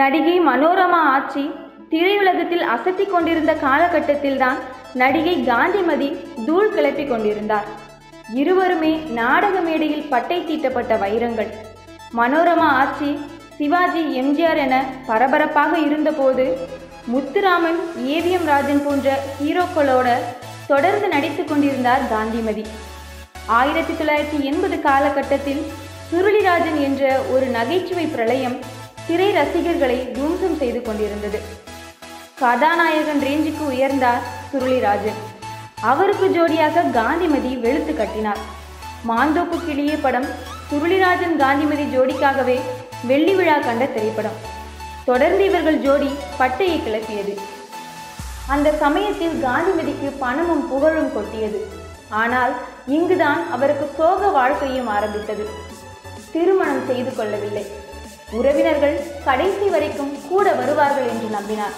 நடிகை மனோரமா ஆட்சி திரையுலகத்தில் அசத்தி கொண்டிருந்த காலகட்டத்தில்தான் நடிகை காந்திமதி தூள் கிளப்பி கொண்டிருந்தார். இருவருமே நாடக மேடையில் பட்டை தீட்டப்பட்ட வைரங்கள். மனோரமா ஆட்சி சிவாஜி எம்ஜிஆர் என பரபரப்பாக இருந்தபோது முத்துராமன் ஏவிஎம் ராஜன் போன்ற ஹீரோக்களோட தொடர்ந்து நடித்து கொண்டிருந்தார் காந்திமதி. ஆயிரத்தி தொள்ளாயிரத்தி எண்பது காலகட்டத்தில் சுருளிராஜன் என்ற ஒரு நகைச்சுவை பிரளயம் திரை ரசிகர்களை தும்சம் செய்து கொண்டிருந்தது. கதாநாயகன் ரேஞ்சுக்கு உயர்ந்தார் சுருளிராஜன். அவருக்கு ஜோடியாக காந்திமதி வெளுத்து கட்டினார். மாந்தோப்பு கிளியே படம் சுருளிராஜன் காந்திமதி ஜோடிக்காகவே வெள்ளி விழா கண்ட திரைப்படம். தொடர்ந்து இவர்கள் ஜோடி பட்டையை கிளப்பியது. அந்த சமயத்தில் காந்திமதிக்கு பணமும் புகழும் கொட்டியது. ஆனால் இங்குதான் அவருக்கு சோக வாழ்க்கையும் ஆரம்பித்தது. திருமணம் செய்து கொள்ளவில்லை. உறவினர்கள் கடைசி வரைக்கும் கூட வருவார்கள் என்று நம்பினார்.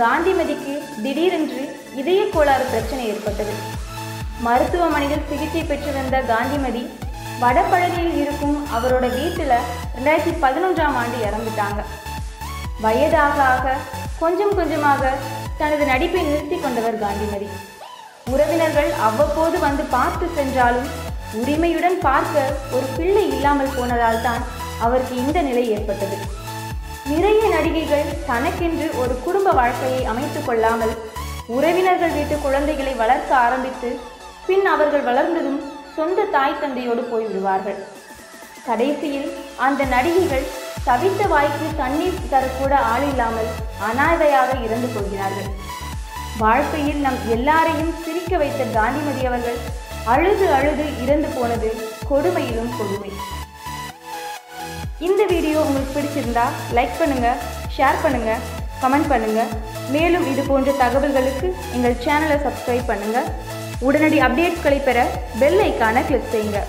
காந்திமதிக்கு திடீரென்று இதய கோளாறு பிரச்சனை ஏற்பட்டது. மருத்துவமனையில் சிகிச்சை பெற்று வந்த காந்திமதி வடபழனியில் இருக்கும் அவரோட வீட்டில் ரெண்டாயிரத்தி பதினொன்றாம் ஆண்டு இறந்துட்டாங்க. வயதாக ஆக கொஞ்சம் கொஞ்சமாக தனது நடிப்பை நிறுத்தி கொண்டவர் காந்திமதி. உறவினர்கள் அவ்வப்போது வந்து பார்த்து சென்றாலும் உரிமையுடன் பார்க்க ஒரு பிள்ளை இல்லாமல் போனதால் தான் அவருக்கு இந்த நிலை ஏற்பட்டது. நிறைய நடிகைகள் தனக்கென்று ஒரு குடும்ப வாழ்க்கையை அமைத்து கொள்ளாமல் உறவினர்கள் வீட்டு குழந்தைகளை வளர்க்க ஆரம்பித்து பின் அவர்கள் வளர்ந்ததும் சொந்த தாய் தந்தையோடு போய்விடுவார்கள். கடைசியில் அந்த நடிகைகள் தவித்த வாய்க்கு தண்ணீர் தரக்கூட ஆள் இல்லாமல் அனாதையாக இறந்து போகிறார்கள். வாழ்க்கையில் நம் எல்லாரையும் சிரிக்க வைத்த காந்திமதி அவர்கள் அழுது அழுது இறந்து போனது கொடுமையிலும் கொடுமை. இந்த வீடியோ உங்களுக்கு பிடிச்சிருந்தா லைக் பண்ணுங்க ஷேர் பண்ணுங்க கமெண்ட் பண்ணுங்க. மேலும் இது போன்ற தகவல்களுக்கு எங்கள் சேனலை சப்ஸ்கிரைப் பண்ணுங்க. உடனடி அப்டேட்ஸ்களை பெற பெல் ஐக்கானை கிளிக் செய்யுங்க.